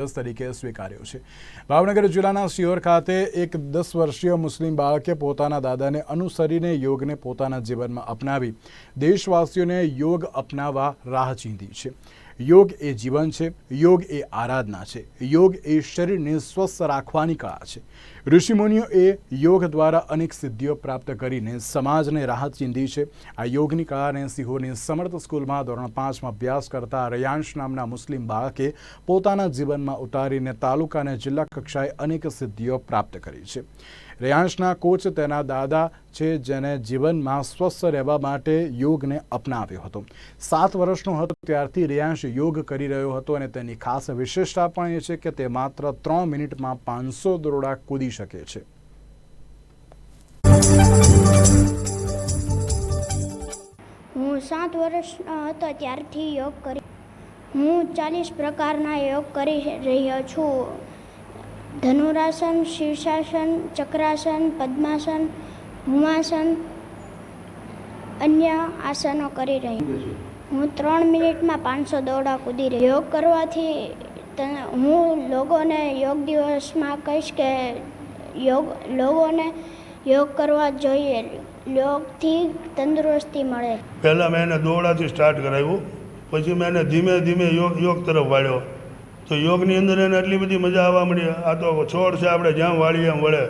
દિવસ તરીકે સ્વીકાર્યો છે. ભાવનગર જિલ્લાના સિયોર ખાતે એક દસ વર્ષીય મુસ્લિમ બાળકે પોતાના દાદાને અનુસરીને યોગને પોતાના જીવનમાં અપનાવી. દેશવાસીઓને યોગ અપનાવવા રાહ ચીંધી છે. યોગ એ જીવન છે, યોગ એ આરાધના છે. યોગ એ શરીરને સ્વસ્થ રાખવાની કળા છે. ઋષિમુનિઓ એ યોગ દ્વારા અનેક સિદ્ધિઓ પ્રાપ્ત કરીને સમાજને રાહત ચીંધી છે. આ યોગની કારણે સિંહોની સમર્થ સ્કૂલમાં ધોરણ પાંચમાં અભ્યાસ કરતા રયાંશ નામના મુસ્લિમ બાળકે પોતાના જીવનમાં ઉતારીને તાલુકા અને જિલ્લા કક્ષાએ અનેક સિદ્ધિઓ પ્રાપ્ત કરી છે. રેયાંશના કોચ તેના દાદા છે જેને જીવનમાં સ્વસ્થ રહેવા માટે યોગને અપનાવ્યો હતો. સાત વર્ષનો હતો ત્યારથી રેયાંશ યોગ કરી રહ્યો હતો અને તેની ખાસ વિશેષતા પણ એ છે કે તે માત્ર ત્રણ મિનિટમાં પાંચસો દોરડા કૂદી શકે છે હું સાત વર્ષનો હતો ત્યારથી યોગ કરી, હું ચાલીસ પ્રકારના યોગ કરી રહ્યો છું. ધનુરાસન, શીર્ષાસન, ચક્રાસન, પદ્માસન, હુમાસન, અન્ય આસનો કરી રહી હું ત્રણ મિનિટમાં પાંચસો દોડા કૂદી રહી યોગ કરવાથી હું લોકોને યોગ દિવસમાં કહીશ કે યોગ, લોકોને યોગ કરવા જોઈએ. યોગથી તંદુરસ્તી મળે. પહેલાં મેં એને દોડાથી સ્ટાર્ટ કરાવ્યું. પછી મેં એને ધીમે ધીમે યોગ યોગ તરફ વાળ્યો. તો યોગની અંદર એને એટલી બધી મજા આવવા મળી આ તો છોડ છે આપણે, જ્યાં વાળીએ એમ વળે.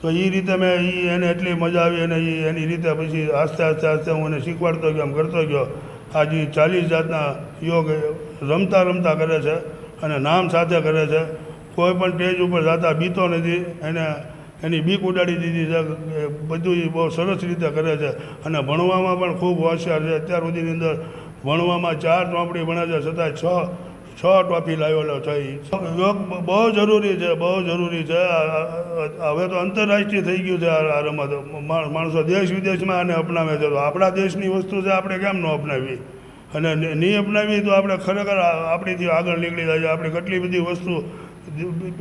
તો એ રીતે મેં એ એને એટલી મજા આવી અને એ એની રીતે પછી આસ્તે આસ્તે આસ્તે હું એને શીખવાડતો ગયો એમ કરતો ગયો. આજે ચાલીસ જાતના યોગ રમતા રમતા કરે છે અને નામ સાથે કરે છે. કોઈ પણ સ્ટેજ ઉપર જતા બીતો નથી. એને, એની બીક ઉડાડી દીધી છે. બધું એ બહુ સરસ રીતે કરે છે. અને ભણવામાં પણ ખૂબ હોશિયાર છે. અત્યાર સુધીની અંદર ભણવામાં ચાર ચોપડી ભણે છે. છતાં છ છ ટોપી લાવેલો છે. યોગ બહુ જરૂરી છે, બહુ જરૂરી છે. હવે તો આંતરરાષ્ટ્રીય થઈ ગયું છે આ રમત. માણસો દેશ વિદેશમાં આને અપનાવે છે. તો આપણા દેશની વસ્તુ છે આપણે કેમ ન અપનાવી? અને નહીં અપનાવી તો આપણે ખરેખર આપણીથી આગળ નીકળી જાય છે. આપણે કેટલી બધી વસ્તુ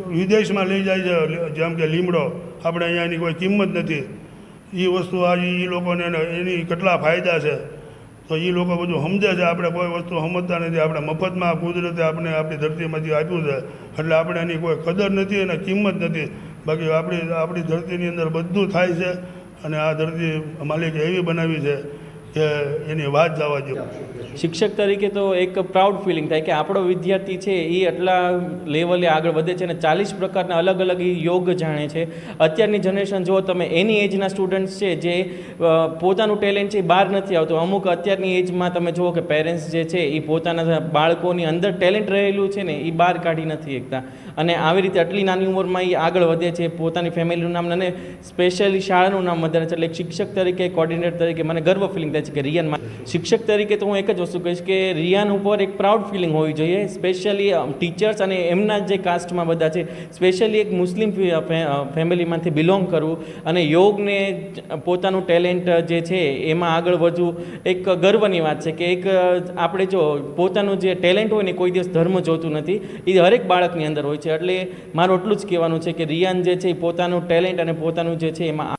વિદેશમાં લઈ જાય છે. જેમ કે લીમડો. આપણે અહીંયા એની કોઈ કિંમત નથી. એ વસ્તુ આજે એ લોકોને એની કેટલા ફાયદા છે. તો એ લોકો બધું સમજે છે. આપણે કોઈ વસ્તુ સમજતા નથી. આપણે મફતમાં કુદરતે આપણે આપણી ધરતીમાંથી આપ્યું છે. એટલે આપણે એની કોઈ કદર નથી અને કિંમત નથી. બાકી આપણી આપણી ધરતીની અંદર બધું થાય છે. અને આ ધરતી માલિકે એવી બનાવી છે. એની વાત જવા દો શિક્ષક તરીકે તો એક પ્રાઉડ ફિલિંગ થાય કે આપણો વિદ્યાર્થી છે એ આટલા લેવલે આગળ વધે છે અને ચાલીસ પ્રકારના અલગ અલગ યોગ જાણે છે. અત્યારની જનરેશન જો તમે, એની એજના સ્ટુડન્ટ્સ છે જે પોતાનું ટેલેન્ટ છે બહાર નથી આવતું. અમુક અત્યારની એજમાં તમે જુઓ કે પેરેન્ટ્સ જે છે એ પોતાના બાળકોની અંદર ટેલેન્ટ રહેલું છે ને એ બહાર કાઢી નથી એકતા. અને આવી રીતે આટલી નાની ઉંમરમાં એ આગળ વધે છે, પોતાની ફેમિલીનું નામ અને સ્પેશિયલી શાળાનું નામ વધારે છે. એટલે શિક્ષક તરીકે કોર્ડિનેટર તરીકે મને ગર્વ ફિલિંગ થાય છે કે રિયાનમાં શિક્ષક તરીકે તો હું એક જ વસ્તુ કહીશ કે રિયાન ઉપર એક પ્રાઉડ ફિલિંગ હોવી જોઈએ, સ્પેશિયલી ટીચર્સ અને એમના જે કાસ્ટમાં બધા છે, સ્પેશિયલી એક મુસ્લિમ ફેમિલીમાંથી બિલોંગ કરવું અને યોગને પોતાનું ટેલેન્ટ જે છે એમાં આગળ વધવું, એક ગર્વની વાત છે કે એક આપણે જો પોતાનું જે ટેલેન્ટ હોય ને કોઈ દિવસ ધર્મ જોતું નથી, એ હરેક બાળકની અંદર હોય છે. એટલે મારું એટલું જ કહેવાનું છે કે રિયાન જે છે એ પોતાનું ટેલેન્ટ અને પોતાનું જે છે એમાં